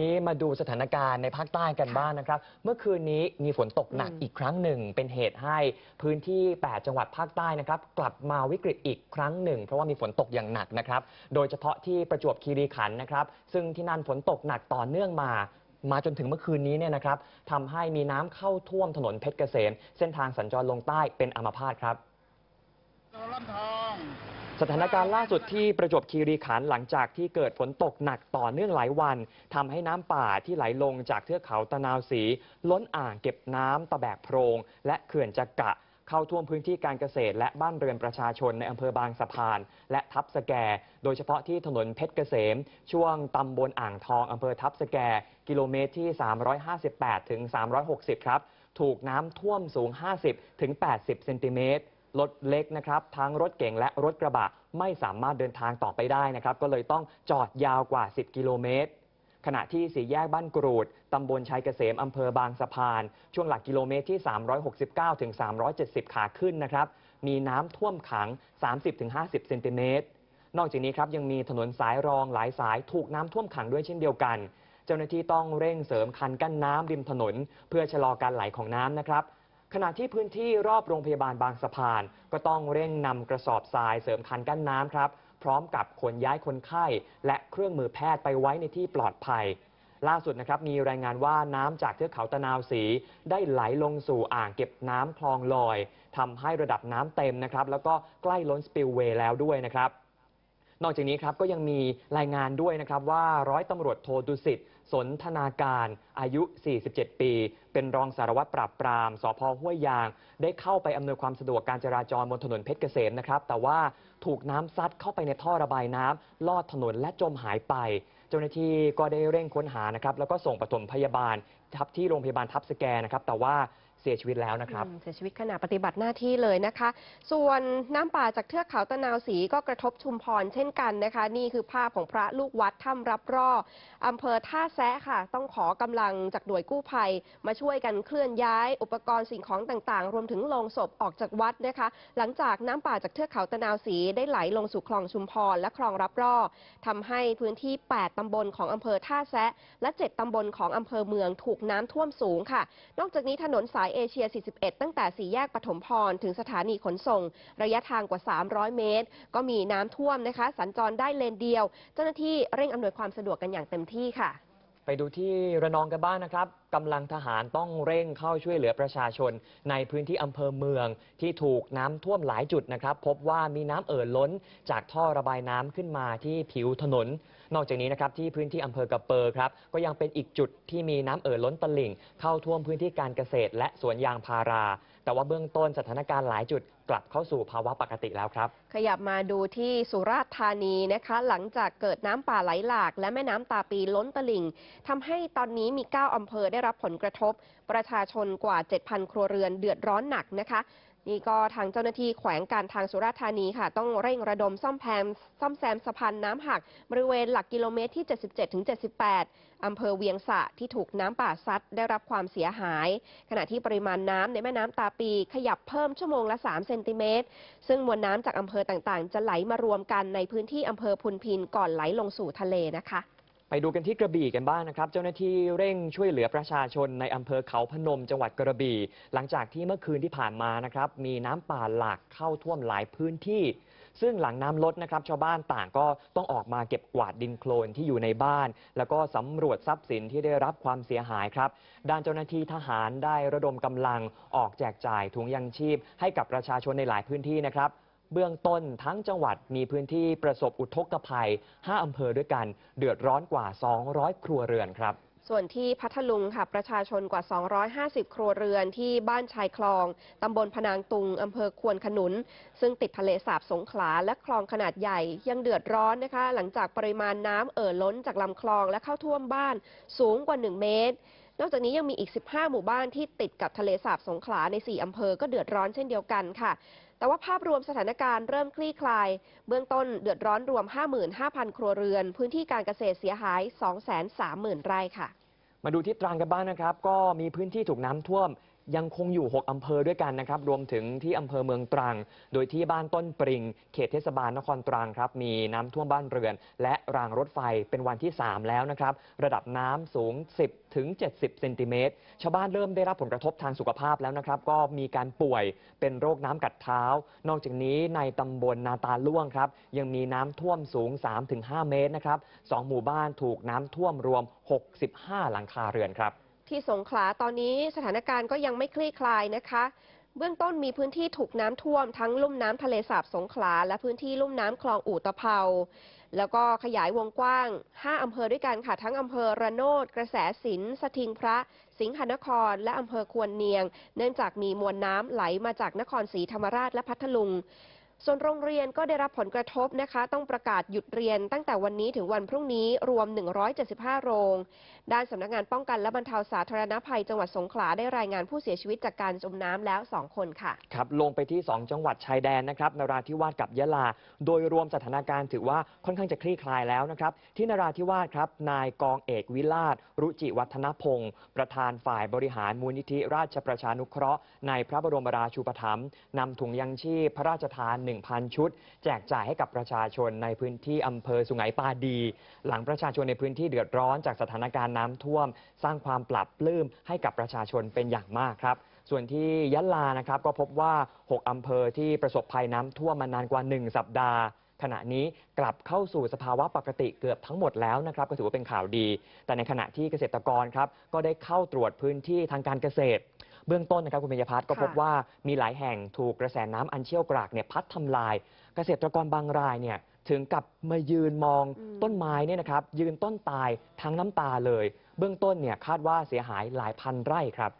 นี้มาดูสถานการณ์ในภาคใต้กันบ้างนะครับ เมื่อคืนนี้มีฝนตกหนักอืมอีกครั้งหนึ่ง เป็นเหตุให้พื้นที่ 8 จังหวัดภาคใต้นะครับ กลับมาวิกฤตอีกครั้งหนึ่ง เพราะว่ามีฝนตกอย่างหนักนะครับ โดยเฉพาะที่ประจวบคีรีขันธ์นะครับ ซึ่งที่นั่นฝนตกหนักต่อเนื่องมามาจนถึงเมื่อคืนนี้เนี่ยนะครับทำให้มีน้ำเข้าท่วมถนนเพชรเกษม เส้นทางสัญจรลงใต้เป็นอัมพาตครับล่ำทอง สถานการณ์ล่าสุดที่ประจวบคีรีขันธ์หลังจากที่เกิดฝนตกหนักต่อเนื่องหลายวันทำให้น้ำป่าที่ไหลลงจากเทือกเขาตะนาวศรีล้นอ่างเก็บน้ำตะแบกโพรง และเขื่อนจักระเข้าท่วมพื้นที่การเกษตร และบ้านเรือนประชาชนในอำเภอบางสะพาน และทับสแก โดยเฉพาะที่ถนนเพชรเกษม ช่วงตำบลอ่างทองอำเภอทับสแก กิโลเมตรที่ 358ถึง360 ครับ ถูกน้ำท่วมสูง 50ถึง80 เซนติเมตร รถเล็กนะครับทั้งรถเก๋งและรถกระบะไม่สามารถเดินทางต่อไปได้นะครับ ก็เลยต้องจอดยาวกว่า 10 กิโลเมตร ขณะที่สี่แยกบ้านกรูดตำบลชัยเกษมอำเภอบางสะพาน ช่วงหลักกิโลเมตรที่ 369ถึง370 ขาขึ้นนะครับ มีน้ำท่วมขัง 30ถึง50 เซนติเมตร นอกจากนี้ครับยังมีถนนสายรองหลายสายถูกน้ำท่วมขังด้วยเช่นเดียวกัน เจ้าหน้าที่ต้องเร่งเสริมคันกั้นน้ำริมถนน เพื่อชะลอการไหลของน้ำนะครับ ขณะที่พื้นที่รอบโรงพยาบาลบางสะพาน ก็ต้องเร่งนำกระสอบทรายเสริมคันกั้นน้ำครับพร้อมกับขนย้ายคนไข้ และเครื่องมือแพทย์ไปไว้ในที่ปลอดภัย ล่าสุดนะครับมีรายงานว่าน้ำจากเทือกเขาตะนาวศรีได้ไหลลงสู่อ่างเก็บน้ำคลองลอยทำให้ระดับน้ำเต็มนะครับแล้วก็ใกล้ล้นสปิลเวย์แล้วด้วยนะครับ นอกจากนี้ครับก็ยังมีรายงานด้วยนะครับว่าร้อยตำรวจโทดุสิตสนธนาการอายุ 47 ปี เป็นรองสารวัตรปราบปรามสพห้วยยาง ได้เข้าไปอำนวยความสะดวกการจราจรบนถนนเพชรเกษมนะครับแต่ว่าถูกน้ำซัดเข้าไปในท่อระบายน้ำลอดถนนและจมหายไป เจ้าหน้าที่ก็ได้เร่งค้นหานะครับแล้วก็ส่งปฐมพยาบาลทับที่โรงพยาบาลทับสแกนะครับแต่ว่า เสียชีวิตแล้วนะครับ อืมเสียชีวิตขณะปฏิบัติหน้าที่เลยนะคะ ส่วนน้ำป่าจากเทือกเขาตะนาวศรีก็กระทบชุมพรเช่นกันนะคะ นี่คือภาพของพระลูกวัดถ้ำรับร่ออำเภอท่าแซะค่ะ ต้องขอกำลังจากหน่วยกู้ภัย มาช่วยกันเคลื่อนย้าย อุปกรณ์สิ่งของต่างๆ รวมถึงโลงศพออกจากวัดนะคะ หลังจากน้ำป่าจากเทือกเขาตะนาวศรีได้ไหลลงสู่คลองชุมพรและคลองรับร่อทำให้พื้นที่ 8ตำบลของอำเภอท่าแซะและ 7ตำบลของอำเภอเมืองถูกน้ำท่วมสูงค่ะ นอกจากนี้ถนนสายายเอเชีย 41 ตั้งแต่สี่แยกปฐมพร ถึงสถานีขนส่ง ระยะทางกว่า 300 เมตร ก็มีน้ำท่วมนะคะ สัญจรได้เลนเดียว เจ้าหน้าที่เร่งอำนวยความสะดวกกันอย่างเต็มที่ค่ะ ไปดูที่ระนองกันบ้างนะครับกำลังทหารต้องเร่งเข้าช่วยเหลือประชาชน ในพื้นที่อำเภอเมืองที่ถูกน้ำท่วมหลายจุดนะครับ พบว่ามีน้ำเอ่อล้นจากท่อระบายน้ำขึ้นมาที่ผิวถนน นอกจากนี้นะครับที่พื้นที่อำเภอกระเปอร์ครับก็ยังเป็นอีกจุดที่มีน้ำเอ่อล้นตลิ่ง เข้าท่วมพื้นที่การเกษตร และสวนยางพารา แต่ว่าเบื้องต้นสถานการณ์หลายจุดกลับเข้าสู่ภาวะปกติแล้วครับ ขยับมาดูที่สุราษฎร์ธานีนะคะ หลังจากเกิดน้ำป่าไหลหลาก และแม่น้ำตาปีล้นตลิ่งทำให้ตอนนี้มี 9อำเภอได้รับผลกระทบ ประชาชนกว่า 7,000 ครัวเรือนเดือดร้อนหนักนะคะ นี่ก็ทางเจ้าหน้าที่แขวงการทางสุราษฎร์ธานีค่ะ ต้องเร่งระดมซ่อมแพมซ่อมแซมสะพานน้ำหัก บริเวณหลักกิโลเมตรที่ 77ถึง78 อำเภอเวียงสะที่ถูกน้ำป่าซัดได้รับความเสียหาย ขณะที่ปริมาณน้ำในแม่น้ำตาปี ขยับเพิ่มชั่วโมงละ 3 เซนติเมตร ซึ่งมวลน้ำจากอำเภอต่างๆ จะไหลมารวมกันในพื้นที่อำเภอพุนพินก่อนไหลลงสู่ทะเลนะคะ ไปดูกันที่กระบี่กันบ้างนะครับ เจ้าหน้าที่เร่งช่วยเหลือประชาชนในอำเภอเขาพนมจังหวัดกระบี่ หลังจากที่เมื่อคืนที่ผ่านมานะครับ มีน้ำป่าหลากเข้าท่วมหลายพื้นที่ ซึ่งหลังน้ำลดนะครับ ชาวบ้านต่างก็ต้องออกมาเก็บกวาดดินโคลนที่อยู่ในบ้าน แล้วก็สำรวจทรัพย์สินที่ได้รับความเสียหายครับ ด้านเจ้าหน้าที่ทหารได้ระดมกำลังออกแจกจ่ายถุงยังชีพ ให้กับประชาชนในหลายพื้นที่นะครับ เบื้องต้นทั้งจังหวัดมีพื้นที่ประสบอุทกภัย 5 อำเภอด้วยกัน เดือดร้อนกว่า 200 ครัวเรือนครับส่วนที่พัทลุงค่ะประชาชนกว่า 250 ครัวเรือนที่บ้านชายคลอง ตำบลพนางตุง อำเภอควนขนุน ซึ่งติดทะเลสาบสงขลาและคลองขนาดใหญ่ยังเดือดร้อนนะคะ หลังจากปริมาณน้ำเอ่อล้นจากลำคลองและเข้าท่วมบ้านสูงกว่า 1 เมตร นอกจากนี้ยังมีอีก 15 หมู่บ้านที่ติดกับทะเลสาบสงขลาใน 4 อำเภอก็เดือดร้อนเช่นเดียวกันค่ะ แต่ว่าภาพรวมสถานการณ์เริ่มคลี่คลาย เบื้องต้นเดือดร้อนรวม 55,000 ครัวเรือน พื้นที่การเกษตรเสียหาย 230,000 ไร่ค่ะ มาดูที่ตรังกันบ้างนะครับ ก็มีพื้นที่ถูกน้ำท่วม ยังคงอยู่ 6 อำเภอด้วยกันนะครับ รวมถึงที่อำเภอเมืองตรัง โดยที่บ้านต้นปริง เขตเทศบาลนครตรังครับ มีน้ำท่วมบ้านเรือน และรางรถไฟเป็นวันที่ 3 แล้วนะครับ ระดับน้ำสูง 10 ถึง 70 เซนติเมตร ชาวบ้านเริ่มได้รับผลกระทบทางสุขภาพแล้วนะครับ ก็มีการป่วยเป็นโรคน้ำกัดเท้า นอกจากนี้ในตำบลนาตาล่วงครับ ยังมีน้ำท่วมสูง 3-5 เมตรนะครับสองหมู่บ้านถูกน้ำท่วมรวม 65 หลังคาเรือนครับ ที่สงขลาตอนนี้สถานการณ์ก็ยังไม่คลี่คลายนะคะ เบื้องต้นมีพื้นที่ถูกน้ำท่วมทั้งลุ่มน้ำทะเลสาบสงขลา และพื้นที่ลุ่มน้ำคลองอู่ตะเภา แล้วก็ขยายวงกว้าง 5 อำเภอด้วยกันค่ะ ทั้งอำเภอระโนด กระแสสินสถิงพระ สิงหนคร และอำเภอควรเนียง เนื่องจากมีมวลน้ำไหลมาจากนครศรีธรรมราชและพัทลุง ส่วนโรงเรียนก็ได้รับผลกระทบนะคะ ต้องประกาศหยุดเรียนตั้งแต่วันนี้ถึงวันพรุ่งนี้รวม 175 โรง ด้านสำนักงานป้องกันและบรรเทาสาธารณภัยจังหวัดสงขลาได้รายงานผู้เสียชีวิตจากการจมน้ำแล้ว 2 คนค่ะ ครับ ลงไปที่ 2 จังหวัดชายแดนนะครับนราธิวาสกับยะลา โดยรวมสถานการณ์ถือว่าค่อนข้างจะคลี่คลายแล้วนะครับ ที่นราธิวาสครับนายกองเอกวิลาศรุจิวัฒนพงศ์ประธานฝ่ายบริหารมูลนิธิราชประชานุเคราะห์ในพระบรมราชูปถัมภ์นำถุงยังชีพพระราชทาน1,000 ชุด แจกจ่ายให้กับประชาชนในพื้นที่อำเภอสุไหงปาดี หลังประชาชนในพื้นที่เดือดร้อนจากสถานการณ์น้ำท่วม สร้างความปรับปลื้มให้กับประชาชนเป็นอย่างมากครับส่วนที่ยะลานะครับก็พบว่า 6 อำเภอที่ประสบภัยน้ำท่วมมานานกว่า 1 สัปดาห์ ขณะนี้กลับเข้าสู่สภาวะปกติเกือบทั้งหมดแล้วนะครับ ก็ถือว่าเป็นข่าวดี แต่ในขณะที่เกษตรกรครับก็ได้เข้าตรวจพื้นที่ทางการเกษตร เบื้องต้นนะครับคุณเบญญพัฒน์ก็พบค่ะว่ามีหลายแห่งถูกกระแสน้ำอันเชี่ยวกรากเนี่ยพัดทำลาย เกษตรกรบางรายเนี่ยถึงกับมายืนมองอืมต้นไม้เนี่ยนะครับยืนต้นตายทั้งน้ำตาเลย เบื้องต้นเนี่ยคาดว่าเสียหายหลายพันไร่ครับ